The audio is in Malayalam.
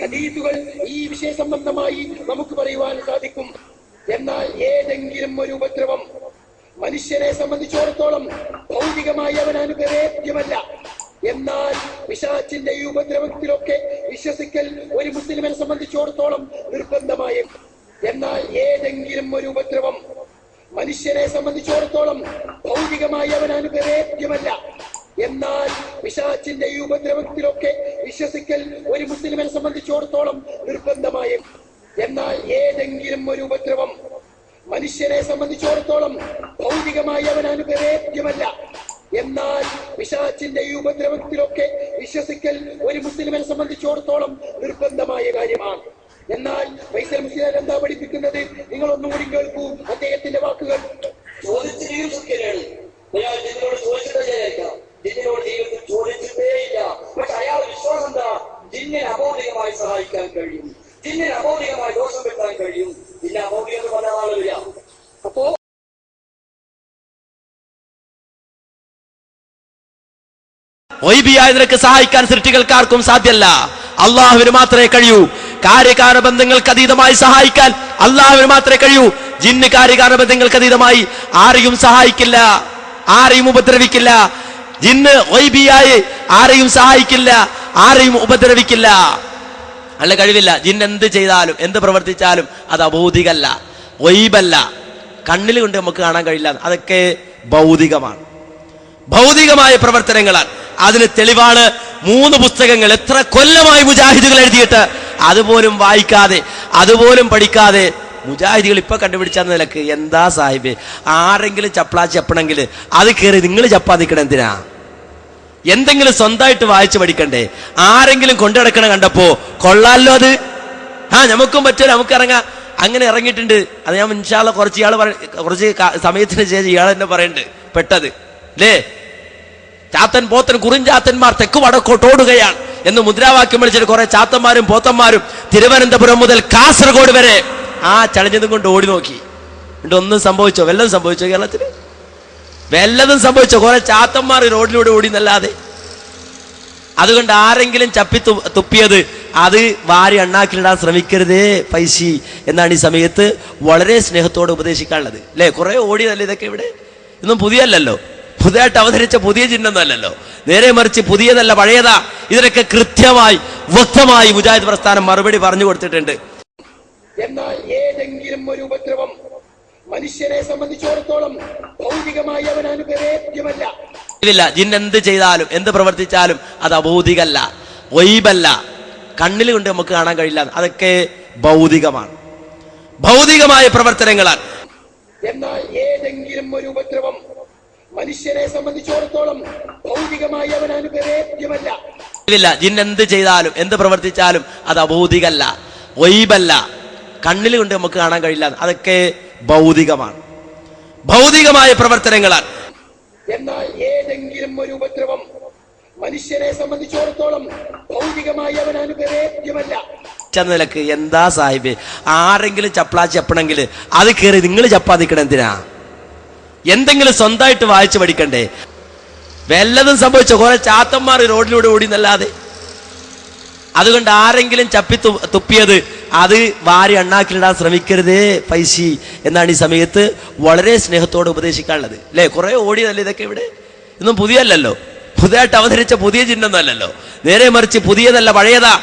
ഹദീസുകൾ ഈ വിഷയ സംബന്ധമായി നമുക്ക് പറയുവാൻ സാധിക്കും. എന്നാൽ ഏതെങ്കിലും ഒരു ഉപദ്രവം മനുഷ്യനെ സംബന്ധിച്ചിടത്തോളം ഭൗതികമായി അവൻ അനുഗ്രഹേദ്യമല്ല എന്നാൽ പിശാച്ചിന്റെ ഈ ഉപദ്രവത്തിലൊക്കെ വിശ്വസിക്കൽ ഒരു മുസ്ലിമിനെ സംബന്ധിച്ചിടത്തോളം നിർബന്ധമായ. എന്നാൽ ഏതെങ്കിലും ഒരു ഉപദ്രവം മനുഷ്യനെ സംബന്ധിച്ചിടത്തോളം ഭൗതികമായി അവൻ അനുഗ്രഹേദ്യമല്ല എന്നാൽ പിശാച്ചിന്റെ ഈ ഉപദ്രവത്തിലൊക്കെ വിശ്വസിക്കൽ ഒരു മുസ്ലിമിനെ സംബന്ധിച്ചിടത്തോളം നിർബന്ധമായ എന്നാൽ ഏതെങ്കിലും ഒരു ഉപദ്രവം മനുഷ്യനെ സംബന്ധിച്ചിടത്തോളം ഭൗതികമായി അവൻ അനുഭവേദ്യമല്ല. എന്നാൽ പിശാച്ചിന്റെ ഈ ഉപദ്രവത്തിലൊക്കെ വിശ്വസിക്കൽ ഒരു മുസ്ലിമിനെ സംബന്ധിച്ചിടത്തോളം നിർബന്ധമായ കാര്യമാണ്. എന്നാൽ ഫൈസൽ മുസ്ലിം എന്താ പഠിപ്പിക്കുന്നത്? നിങ്ങൾ ഒന്നുകൂടി കേൾക്കൂ അദ്ദേഹത്തിന്റെ വാക്കുകൾ. ജിന്നിനെ അമൗലികമായി സഹായിക്കാൻ കഴിയും. ജിന്നിന് അമൗലികമായി ദോഷം വരുത്താൻ കഴിയും. അബൗദികം എന്ന് പറഞ്ഞ ആളില്ല അപ്പോ ഒയ്ബിയായ നിനക്ക് സഹായിക്കാൻ സൃഷ്ടികൾക്കാർക്കും സാധ്യല്ല അള്ളാഹുവിന് മാത്രമേ കഴിയൂ. കാര്യകാര ബന്ധങ്ങൾക്ക് അതീതമായി സഹായിക്കാൻ അള്ളാഹുവിന് മാത്രമേ കഴിയൂ. ജിന്ന് കാര്യകാര ബന്ധങ്ങൾക്ക് അതീതമായി ആരെയും സഹായിക്കില്ല. ആരെയും ഉപദ്രവിക്കില്ല. ജിന്ന് ഒയ്ബിയായി ആരെയും സഹായിക്കില്ല. ആരെയും ഉപദ്രവിക്കില്ല. അല്ല കഴിവില്ല. ജിൻ എന്ത് ചെയ്താലും എന്ത് പ്രവർത്തിച്ചാലും അത് അഭൗതികല്ല ഒയ്ബല്ല കണ്ണിൽ കൊണ്ട് നമുക്ക് കാണാൻ കഴിയില്ല. അതൊക്കെ ഭൗതികമാണ്. ഭൗതികമായ പ്രവർത്തനങ്ങളാണ് അതിന് തെളിവാണ് മൂന്ന് പുസ്തകങ്ങൾ. എത്ര കൊല്ലമായി മുജാഹിദുകൾ എഴുതിയിട്ട് അതുപോലും വായിക്കാതെ അതുപോലും പഠിക്കാതെ മുജാഹിദികൾ ഇപ്പൊ കണ്ടുപിടിച്ച നിലയ്ക്ക് എന്താ സാഹിബ്? ആരെങ്കിലും ചപ്ലാ ചപ്പണമെങ്കിൽ അത് കയറി നിങ്ങൾ ചപ്പാ നിൽക്കണം എന്തിനാ? എന്തെങ്കിലും സ്വന്തമായിട്ട് വായിച്ചു പഠിക്കണ്ടേ? ആരെങ്കിലും കൊണ്ടുനടക്കണ കണ്ടപ്പോ കൊള്ളാലോ അത്. ആ നമുക്കും പറ്റുമല്ലോ നമുക്ക് ഇറങ്ങാം. അങ്ങനെ ഇറങ്ങിയിട്ടുണ്ട്. അത് ഞാൻ ഇൻഷാല്ല കുറച്ച് ഇയാൾ കുറച്ച് കാ- സമയത്തിന് ശേഷം ഇയാൾ തന്നെ പറയണ്ട്. പെട്ടത്. അല്ലേ ചാത്തൻ പോത്തൻ കുറിഞ്ചാത്തന്മാർ തെക്ക് വടക്കോട്ടോടുകയാണ് എന്ന് മുദ്രാവാക്യം വിളിച്ചിട്ട് കുറെ ചാത്തന്മാരും പോത്തന്മാരും തിരുവനന്തപുരം മുതൽ കാസർഗോഡ് വരെ ആ ചളഞ്ഞതും കൊണ്ട് ഓടി നോക്കി. എന്നിട്ട് ഒന്നും സംഭവിച്ചോ? വല്ലതും സംഭവിച്ചോ കേരളത്തിൽ വല്ലതും സംഭവിച്ച? കുറെ ചാത്തന്മാർ റോഡിലൂടെ ഓടി എന്നല്ലാതെ അതുകൊണ്ട് ആരെങ്കിലും ചപ്പി തുപ്പിയത് അത് വാരി അണ്ണാക്കിലിടാൻ ശ്രമിക്കരുതേ പൈസി എന്നാണ് ഈ സമയത്ത് വളരെ സ്നേഹത്തോടെ ഉപദേശിക്കാനുള്ളത്. അല്ലേ? കുറെ ഓടിയതല്ലേ ഇതൊക്കെ ഇവിടെ? ഇന്നും പുതിയല്ലല്ലോ പുതിയതായിട്ട് അവതരിച്ച പുതിയ ചിഹ്നമൊന്നുമല്ലല്ലോ. നേരെ മറിച്ച് പുതിയതല്ല പഴയതാ. ഇതിനൊക്കെ കൃത്യമായി വ്യക്തമായി മുജാഹിദ് പ്രസ്ഥാനം മറുപടി പറഞ്ഞു കൊടുത്തിട്ടുണ്ട്. എന്നാൽ ഏതെങ്കിലും ഒരു ഉപദ്രവം മനുഷ്യനെ സംബന്ധിച്ചിടത്തോളം ഭൗതികമായി അവൻ അനുഭവേദ്യമല്ല. ഇല്ല ജിൻ എന്ത് ചെയ്താലും എന്ത് പ്രവർത്തിച്ചാലും അത് അഭൗതികല്ല വൈബല്ല. കണ്ണിൽ കൊണ്ട് നമുക്ക് കാണാൻ കഴിയില്ല. അതൊക്കെ ഭൗതികമാണ്. ഭൗതികമായ പ്രവർത്തനങ്ങളാണ്. എന്നാൽ ഏതെങ്കിലും ഒരു ഉപദ്രവം മനുഷ്യനെ സംബന്ധിച്ചിടത്തോളം ഭൗതികമായി അവൻ അനുഭവേദ്യമല്ല. ഇല്ല ജിൻ എന്ത് ചെയ്താലും എന്ത് പ്രവർത്തിച്ചാലും അത് അഭൗതികല്ല വൈബല്ല. കണ്ണിൽ കൊണ്ട് നമുക്ക് കാണാൻ കഴിയില്ല. അതൊക്കെ ഭൗതികമാണ്. ഭൗതികമായ പ്രവർത്തനങ്ങളാണ് എന്നാൽ ഏതെങ്കിലും ഒരു ഉപദ്രവം മനുഷ്യനെ സംബന്ധിച്ചിടത്തോളം ഭൗതികമായി അവൻ അനുഭവേദ്യമല്ല. ചെന്നിലക്ക് എന്താ സാഹിബ്? ആരെങ്കിലും ചപ്ലാ ചപ്പണമെങ്കിൽ അത് കയറി നിങ്ങൾ ചപ്പാ നിൽക്കണം എന്തിനാ? എന്തെങ്കിലും സ്വന്തമായിട്ട് വായിച്ചു പഠിക്കണ്ടേ? വല്ലതും സംഭവിച്ച കുറെ ചാത്തന്മാർ റോഡിലൂടെ ഓടി എന്നല്ലാതെ. അതുകൊണ്ട് ആരെങ്കിലും ചപ്പി തുപ്പിയത് അത് വാരി അണ്ണാക്കിലിടാൻ ശ്രമിക്കരുത് പൈസി എന്നാണ് ഈ സമയത്ത് വളരെ സ്നേഹത്തോടെ ഉപദേശിക്കാനുള്ളത്. അല്ലേ കുറെ ഓടിയതല്ലേ ഇതൊക്കെ ഇവിടെ? ഇന്നും പുതിയല്ലല്ലോ പുതിയതായിട്ട് അവതരിച്ച പുതിയ ചിഹ്നമൊന്നുമല്ലല്ലോ. നേരെ മറിച്ച് പുതിയതല്ല പഴയതാ.